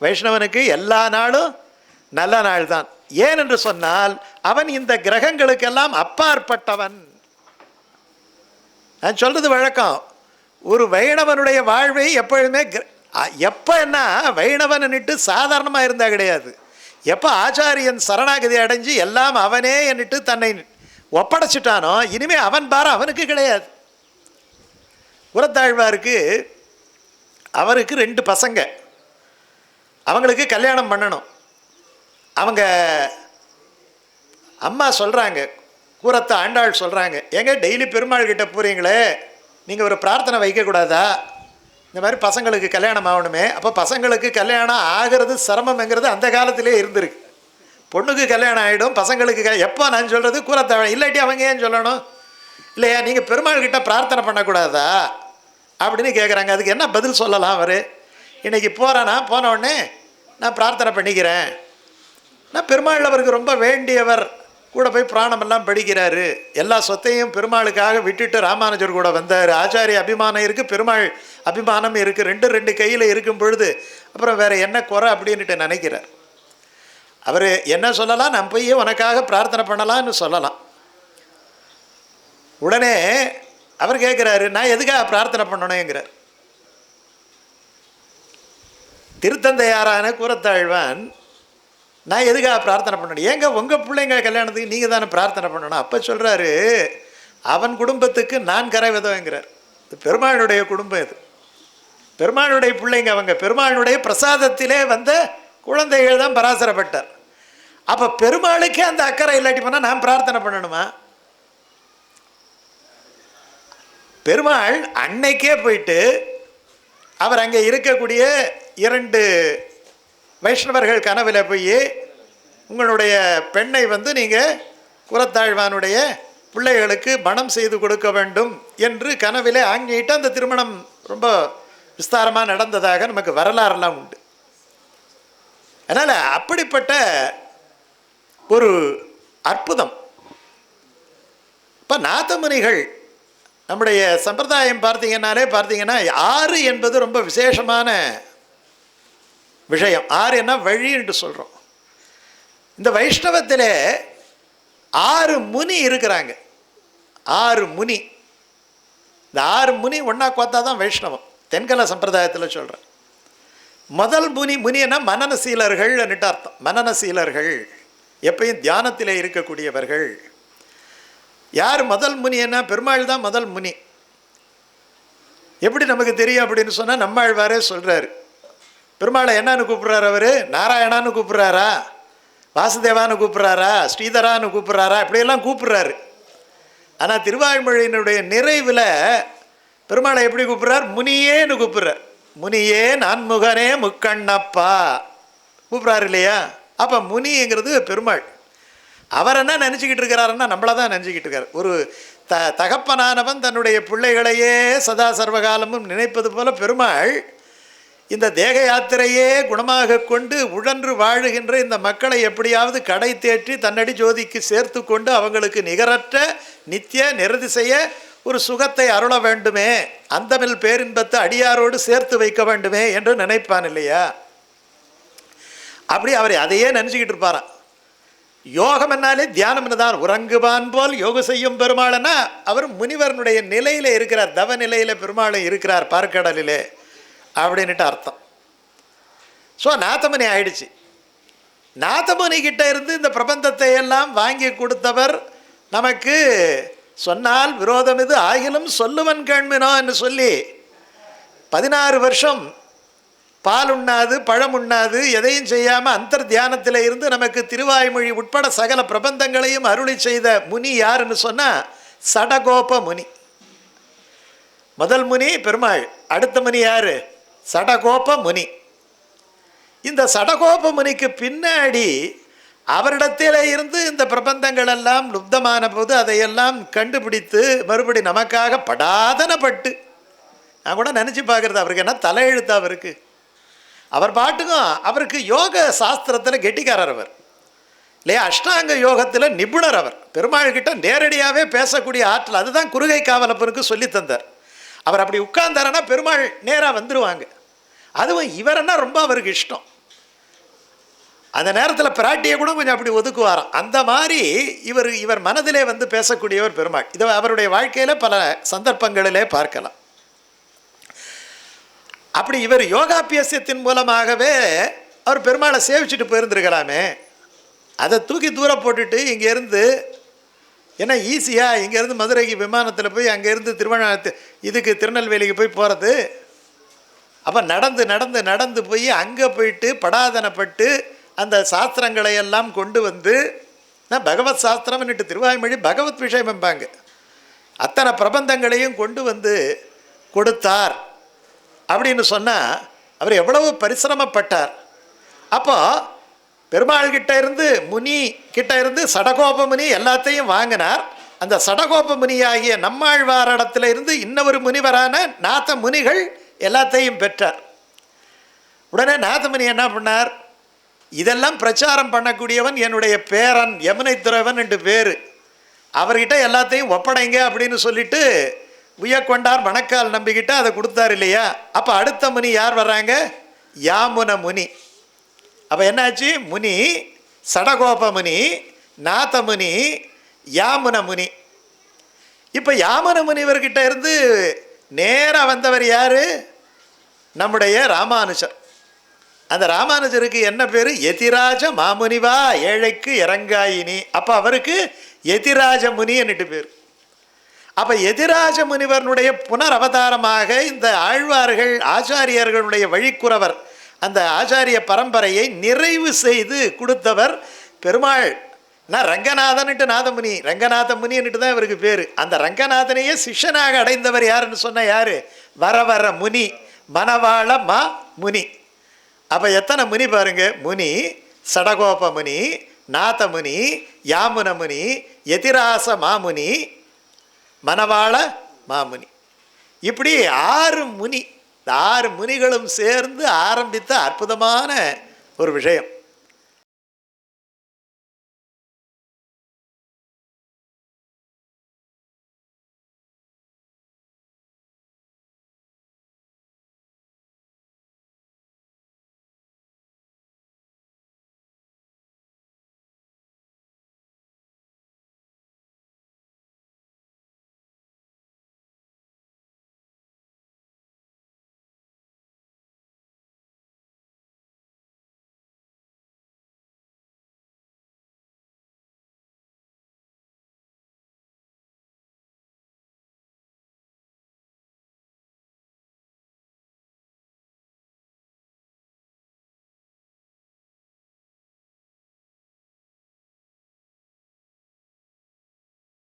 வைஷ்ணவனுக்கு எல்லா நாளும் நல்ல நாள் தான் ஏன் என்று சொன்னால் அவன் இந்த கிரகங்களுக்கெல்லாம் அப்பாற்பட்டவன். நான் சொல்றது வழக்கம். ஒரு வைணவனுடைய வாழ்வை எப்பொழுதுமே கிர- அ- எப்பன்னா வைணவன்னுட்டு சாதாரணமாக இருந்தா கிடையாது. எப்போ ஆச்சாரியன் சரணாகதி அடைஞ்சு எல்லாம் அவனே என்னிட்டு தன்னை ஒப்படைச்சிட்டானோ இனிமே அவன் பாரம் அவனுக்கு கிடையாது. உரத்தாழ்வாருக்கு அவருக்கு ரெண்டு பசங்க. அவங்களுக்கு கல்யாணம் பண்ணணும். அவங்க அம்மா சொல்கிறாங்க கூரத்தை ஆண்டாள் சொல்கிறாங்க ஏங்க டெய்லி பெருமாள் கிட்ட போகிறீங்களே நீங்கள் ஒரு பிரார்த்தனை வைக்கக்கூடாதா இந்த மாதிரி பசங்களுக்கு கல்யாணம் ஆகணுமே அப்போ பசங்களுக்கு கல்யாணம் ஆகிறது சிரமம்ங்கிறது அந்த காலத்திலே இருந்திருக்கு. பொண்ணுக்கு கல்யாணம் ஆகிடும் பசங்களுக்கு க எப்போ நான் சொல்கிறது கூரத்தாழ இல்லாட்டி அவங்க ஏன் சொல்லணும்? இல்லையா நீங்கள் பெருமாள் கிட்ட பிரார்த்தனை பண்ணக்கூடாதா? அப்படின்னு கேட்குறாங்க அதுக்கு என்ன பதில் சொல்லலாம் அவர்? இன்றைக்கி போகிறேன்னா போன உடனே நான் பிரார்த்தனை பண்ணிக்கிறேன். நான் பெருமாள் அவருக்கு ரொம்ப வேண்டியவர். கூட போய் பிராணமெல்லாம் படிக்கிறாரு. எல்லா சொத்தையும் பெருமாளுக்காக விட்டுட்டு ராமானுஜர் கூட வந்தார். ஆச்சாரிய அபிமானம் இருக்குது பெருமாள் அபிமானம் இருக்குது ரெண்டு ரெண்டு கையில் இருக்கும் பொழுது அப்புறம் வேறு என்ன குறை அப்படின்ட்டு நினைக்கிறார். அவர் என்ன சொல்லலாம்? நான் போய் உனக்காக பிரார்த்தனை பண்ணலாம்னு சொல்லலாம். உடனே அவர் கேட்குறாரு நான் எதுக்காக பிரார்த்தனை பண்ணணுங்கிறார் திருத்தந்தையாரான கூறத்தாழ்வான் நான் எதுக்காக பிரார்த்தனை பண்ணணும்? ஏங்க உங்கள் பிள்ளைங்க கல்யாணத்துக்கு நீங்கள் தானே பிரார்த்தனை பண்ணணும்? அப்போ சொல்கிறாரு அவன் குடும்பத்துக்கு நான் கரை விதவைங்கிறார். இது பெருமாளுடைய குடும்பம் இது. பெருமாளுடைய பிள்ளைங்க அவங்க. பெருமாளுடைய பிரசாதத்திலே வந்த குழந்தைகள் தான் பராசரப்பட்டார். அப்போ பெருமாளுக்கே அந்த அக்கறை இல்லாட்டி போனால் நான் பிரார்த்தனை பண்ணணுமா? பெருமாள் அன்னைக்கே போயிட்டு அவர் அங்கே இருக்கக்கூடிய இரண்டு வைஷ்ணவர்கள் கனவில் போய் உங்களுடைய பெண்ணை வந்து நீங்கள் குலத்தாழ்வானுடைய பிள்ளைகளுக்கு மனம் செய்து கொடுக்க வேண்டும் என்று கனவிலே ஆங்கிட்டு அந்த திருமணம் ரொம்ப விஸ்தாரமாக நடந்ததாக நமக்கு வரலாறுலாம் உண்டு. அதனால் அப்படிப்பட்ட ஒரு அற்புதம். இப்போ நாதமுனிகள் நம்முடைய சம்பிரதாயம் பார்த்தீங்கன்னாலே பார்த்தீங்கன்னா ஆறு என்பது ரொம்ப விசேஷமான விஷயம். ஆறு என்ன? வழி என்று சொல்கிறோம் இந்த வைஷ்ணவத்தில் ஆறு முனி இருக்கிறாங்க. ஆறு முனி. இந்த ஆறு முனி ஒன்றா கோத்தா தான் வைஷ்ணவம். தென்கல சம்பிரதாயத்தில் சொல்கிறேன் முதல் முனி முனின்னா மனநசீலர்கள் அர்த்தம். மனநசீலர்கள். எப்பயும் தியானத்தில் இருக்கக்கூடியவர்கள். யார் முதல் முனின்னா பெருமாள் தான் முதல் முனி. எப்படி நமக்கு தெரியும் அப்படின்னு சொன்னால் நம்மாழ்வாரே சொல்கிறாரு பெருமாளை என்னன்னு கூப்பிட்றாரு அவர்? நாராயணான்னு கூப்பிட்றாரா? வாசுதேவான்னு கூப்பிட்றாரா? ஸ்ரீதரான்னு கூப்பிட்றாரா? இப்படியெல்லாம் கூப்பிட்றாரு. ஆனால் திருவாய்மொழியினுடைய நிறைவில் பெருமாளை எப்படி கூப்பிட்றார்? முனியேன்னு கூப்பிட்றார். முனியே நான்முகனே முக்கண்ணப்பா. கூப்பிட்றாரு இல்லையா? அப்போ முனிங்கிறது பெருமாள். அவர் என்ன நினச்சிக்கிட்டு இருக்கிறாருன்னா நம்மளை தான் நினச்சிக்கிட்டு இருக்கார். ஒரு த தகப்பனானவன் தன்னுடைய பிள்ளைகளையே சதா சர்வகாலமும் நினைப்பது போல பெருமாள் இந்த தேக யாத்திரையே குணமாக கொண்டு உழன்று வாழுகின்ற இந்த மக்களை எப்படியாவது கடை தேற்றி தன்னடி ஜோதிக்கு சேர்த்து கொண்டு அவங்களுக்கு நிகரற்ற நித்திய நிரதிசெய்ய ஒரு சுகத்தை அருள வேண்டுமே. அந்தமில் பேரின்பத்தை அடியாரோடு சேர்த்து வைக்க வேண்டுமே என்று நினைப்பான் இல்லையா? அப்படி அவர் அதையே நினச்சிக்கிட்டு இருப்பாராம் யோகம் என்னாலே தியானம் என்னதான்? உறங்குவான் போல் யோக செய்யும் பெருமாள்னா அவர் முனிவரனுடைய நிலையில் இருக்கிறார். தவ நிலையில் பெருமாளும் இருக்கிறார் பார்க்கடலிலே. அப்படின்ட்டு அர்த்தம். ஸோ நாத்தமுனி ஆயிடுச்சு. நாத்தமுனி கிட்ட இருந்து இந்த பிரபந்தத்தை எல்லாம் வாங்கி கொடுத்தவர் நமக்கு சொன்னால் விரோதம் இது ஆகிலும் சொல்லுவன் கேண்மினோ என்று சொல்லி பதினாறு வருஷம் பால் உண்ணாது பழம் உண்ணாது எதையும் செய்யாமல் அந்தர் தியானத்தில் இருந்து நமக்கு திருவாய்மொழி உட்பட சகல பிரபந்தங்களையும் அருளி செய்த முனி யாருன்னு சொன்னால் சடகோப முனி. முதல் முனி பெருமாள் அடுத்த முனி யாரு? சடகோப முனி இந்த சடகோப முனிக்கு பின்னாடி அவரிடத்திலே இருந்து இந்த பிரபந்தங்கள் எல்லாம் லுப்தமான போது அதையெல்லாம் கண்டுபிடித்து மறுபடி நமக்காக படாதனப்பட்டு. நான் கூட நினச்சி பார்க்குறது அவருக்கு என்ன தலையெழுத்து அவருக்கு அவர் பாட்டுக்கும் அவருக்கு யோக சாஸ்திரத்தில் கெட்டிக்காரர் அவர். இல்லையா அஷ்டாங்க யோகத்தில் நிபுணர் அவர். பெருமாள் கிட்ட நேரடியாகவே பேசக்கூடிய ஆற்றல் அதுதான் குறுகை காவலப்பருக்கு சொல்லி தந்தார். அவர் அப்படி உட்கார்ந்தாருன்னா பெருமாள் நேராக வந்துடுவாங்க அதுவும் இவரன்னா ரொம்ப அவருக்கு இஷ்டம். அந்த நேரத்தில் பிராட்டியை கூட கொஞ்சம் அப்படி ஒதுக்குவாராம். அந்த மாதிரி இவர் இவர் மனதிலே வந்து பேசக்கூடியவர் பெருமாள். இதை அவருடைய வாழ்க்கையில் பல சந்தர்ப்பங்களிலே பார்க்கலாம். அப்படி இவர் யோகாபியாசத்தின் மூலமாகவே அவர் பெருமாளை சேவிச்சுட்டு போயிருந்திருக்கலாமே. அதை தூக்கி தூரம் போட்டுட்டு இங்கேருந்து ஏன்னா ஈஸியாக இங்கேருந்து மதுரைக்கு விமானத்தில் போய் அங்கேருந்து திருவண்ணா இதுக்கு திருநெல்வேலிக்கு போய் போகிறது அப்போ நடந்து நடந்து நடந்து போய் அங்கே போயிட்டு படாதனப்பட்டு அந்த சாஸ்திரங்களை எல்லாம் கொண்டு வந்து நான் பகவத் சாஸ்திரம்னுட்டு திருவாய்மொழி பகவத் விஷயம் என்பாங்க அத்தனை பிரபந்தங்களையும் கொண்டு வந்து கொடுத்தார். அப்படின்னு சொன்னால் அவர் எவ்வளவு பரிசிரமப்பட்டார். அப்போ பெருமாள் கிட்ட இருந்து முனி கிட்ட இருந்து சடகோப முனி எல்லாத்தையும் வாங்கினார். அந்த சடகோப முனியாகிய நம்மாழ்வாரிடத்துல இருந்து இன்னொரு முனிவரான நாத்த முனிகள் எல்லாத்தையும் பெற்றார். உடனே நாதமுனி என்ன பண்ணார்? இதெல்லாம் பிரச்சாரம் பண்ணக்கூடியவன் என்னுடைய பேரன் யமுனை துறவன் என்று பேர். அவர்கிட்ட எல்லாத்தையும் ஒப்படைங்க அப்படின்னு சொல்லிட்டு உயக்கொண்டார் மணக்கால் நம்பிக்கிட்டு அதை கொடுத்தார் இல்லையா? அப்போ அடுத்த முனி யார் வர்றாங்க? யாமுன முனி. அப்போ என்னாச்சு? முனி சடகோப முனி நாத முனி யாமுன முனி. இப்போ யாமுன முனிவர்கிட்ட இருந்து நேராக வந்தவர் யார்? நம்முடைய ராமானுஜர். அந்த ராமானுஜருக்கு என்ன பேர்? எதிராஜ மாமுனிவா ஏழைக்கு இறங்காயினி. அப்போ அவருக்கு எதிராஜ முனின்னுட்டு பேர். அப்போ எதிராஜ முனிவர்னுடைய புனர் அவதாரமாக இந்த ஆழ்வார்கள் ஆச்சாரியர்களுடைய வழிக்குறவர் அந்த ஆச்சாரிய பரம்பரையை நிறைவு செய்து கொடுத்தவர் பெருமாள். நான் ரங்கநாதன்ட்டு நாதமுனி ரங்கநாத முனின்னுட்டு தான் இவருக்கு பேர். அந்த ரங்கநாதனையே சிஷ்யனாக அடைந்தவர் யாருன்னு சொன்ன யார்? வர வர முனி மணவாள மா முனி. அப்போ எத்தனை முனி பாருங்க? முனி சடகோப முனி நாதமுனி யாமுன முனி எதிராச மாமுனி மணவாள மாமுனி இப்படி ஆறு முனி இந்த ஆறு முனிகளும் சேர்ந்து ஆரம்பித்த அற்புதமான ஒரு விஷயம்.